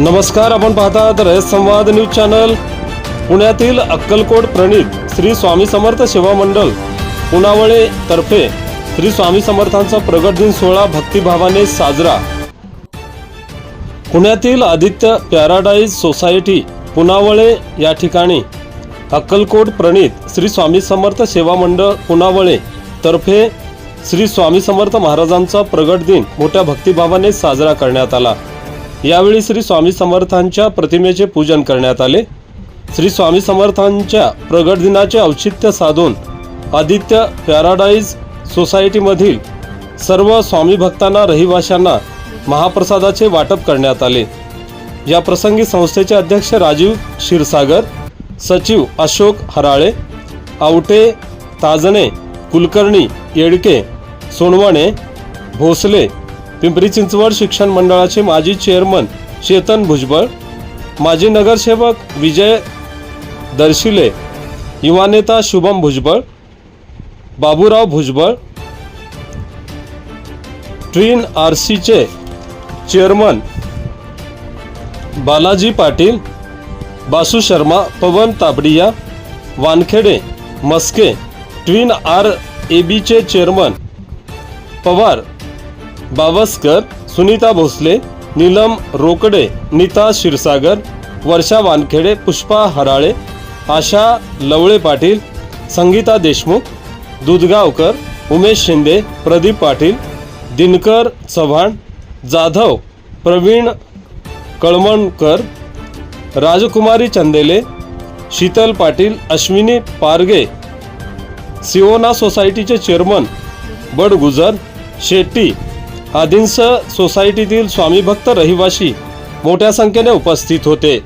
नमस्कार आपण पाहतात रयत संवाद न्यूज चॅनल. पुण्यातील अक्कलकोट प्रणित श्री स्वामी समर्थ सेवा मंडळ पुनावळे तर्फे श्री स्वामी समर्थांचा प्रगट दिन सोहळा भक्तिभावाने साजरा. पुण्यातील आदित्य पॅराडाईज सोसायटी पुनावळे या ठिकाणी अक्कलकोट प्रणित श्री स्वामी समर्थ सेवा मंडळ पुनावळे तर्फे श्री स्वामी समर्थ महाराजांचा प्रगट दिन मोठ्या भक्तिभावाने साजरा करण्यात आला. यावेळी श्री स्वामी समर्थांच्या प्रतिमेचे पूजन करण्यात आले. श्री स्वामी समर्थांच्या प्रगट दिनाचे औचित्य साधून आदित्य पॅराडाईज सोसायटीमधील सर्व स्वामी भक्तांना रहिवाशांना महाप्रसादाचे वाटप करण्यात आले. या प्रसंगी संस्थेचे अध्यक्ष राजीव क्षीरसागर सचिव अशोक हराळे आवटे ताजणे कुलकर्णी येडके सोनवणे भोसले पिंपरी चिंचवड शिक्षण मंडळाचे माजी चेअरमन चेतन भुजबळ माजी नगरसेवक विजय दर्शिले युवा नेता शुभम भुजबळ बाबूराव भुजबळ ट्विन आर सीचे chairman Balaji Patil Basu Sharma Pawan Tabadiya Wankhede Maske twin R A बीचे चेअरमन पवार बावस्कर सुनीता भोसले नीलम रोकडे नीता क्षीरसागर वर्षा वानखेडे पुष्पा हराळे आशा लवळे पाटील संगीता देशमुख दुधगावकर उमेश शिंदे प्रदीप पाटील दिनकर चव्हाण जाधव प्रवीण कळमणकर राजकुमारी चंदेले शीतल पाटील अश्विनी पारगे सिओना सोसायटीचे चेअरमन बडगुजर शेट्टी आदींसह सोसायटीतील स्वामीभक्त रहिवासी मोठ्या संख्येने उपस्थित होते.